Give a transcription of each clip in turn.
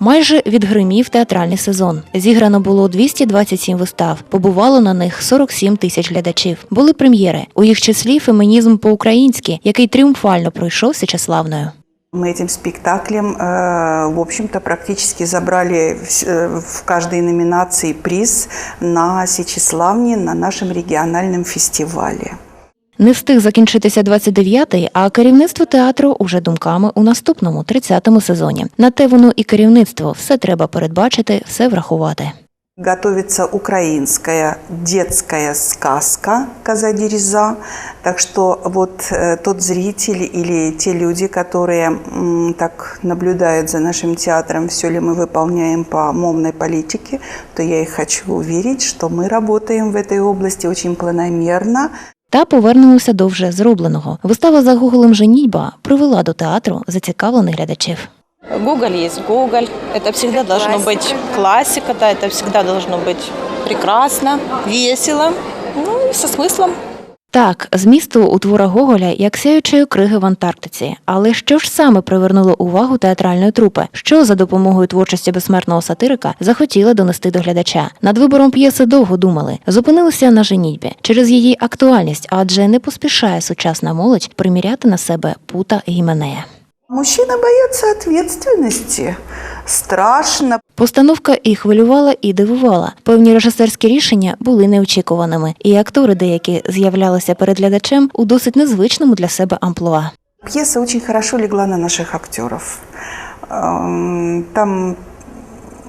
Майже відгримів театральний сезон. Зіграно було 227 вистав. Побувало на них 47 тисяч глядачів. Були прем'єри. У їх числі фемінізм по-українськи, який тріумфально пройшов Січеславною. Мы этим спектаклем, э, в общем-то, практически забрали вс- э, в каждой номинации приз на Сечеславне, на нашем региональном фестивале. Не встиг закінчитися 29-й, а керівництво театру уже думками у наступному 30-му сезоні. На те воно і керівництво. Все треба передбачити, все врахувати. Готовится украинская детская сказка «Коза Дереза». Так что вот э, тот зритель или те люди, которые м, так наблюдают за нашим театром, все ли мы выполняем по мовной политике, то я их хочу уверить, что мы работаем в этой области очень планомерно, Та повернемося до вже зробленого. Вистава за Гоголем Женітьба привела до театру зацікавлених глядачів. Гоголь есть Гоголь. Это всегда должно быть классика, да, это всегда должно быть прекрасно, весело, ну и со смыслом. Так, змісту у твора Гоголя як сяючої криги в Антарктиці. Але що ж саме привернуло увагу театральної трупи? Що за допомогою творчості безсмертного сатирика захотіла донести до глядача? Над вибором п'єси довго думали. Зупинилися на женітьбі через її актуальність, адже не поспішає сучасна молодь приміряти на себе пута Гіменея. Мужчины боятся ответственности. Страшно. Постановка і хвилювала, і дивувала. Певні режисерські рішення були неочікуваними, і актори деякі з'являлися перед глядачем у досить незвичному для себе амплуа. Пьеса очень хорошо легла на наших актеров. Там,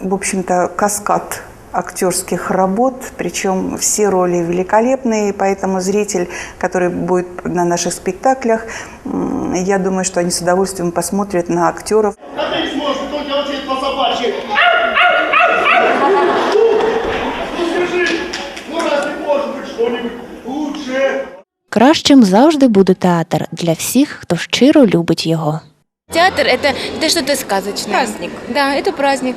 в общем-то, каскад актерских работ, причем все роли великолепные, поэтому зритель, который будет на наших спектаклях, я думаю, что они с удовольствием посмотрят на актеров. Кращим завжди буде театр для всіх, хто щиро любить його. Театр это, это что-то сказочное. Праздник. Да, это праздник.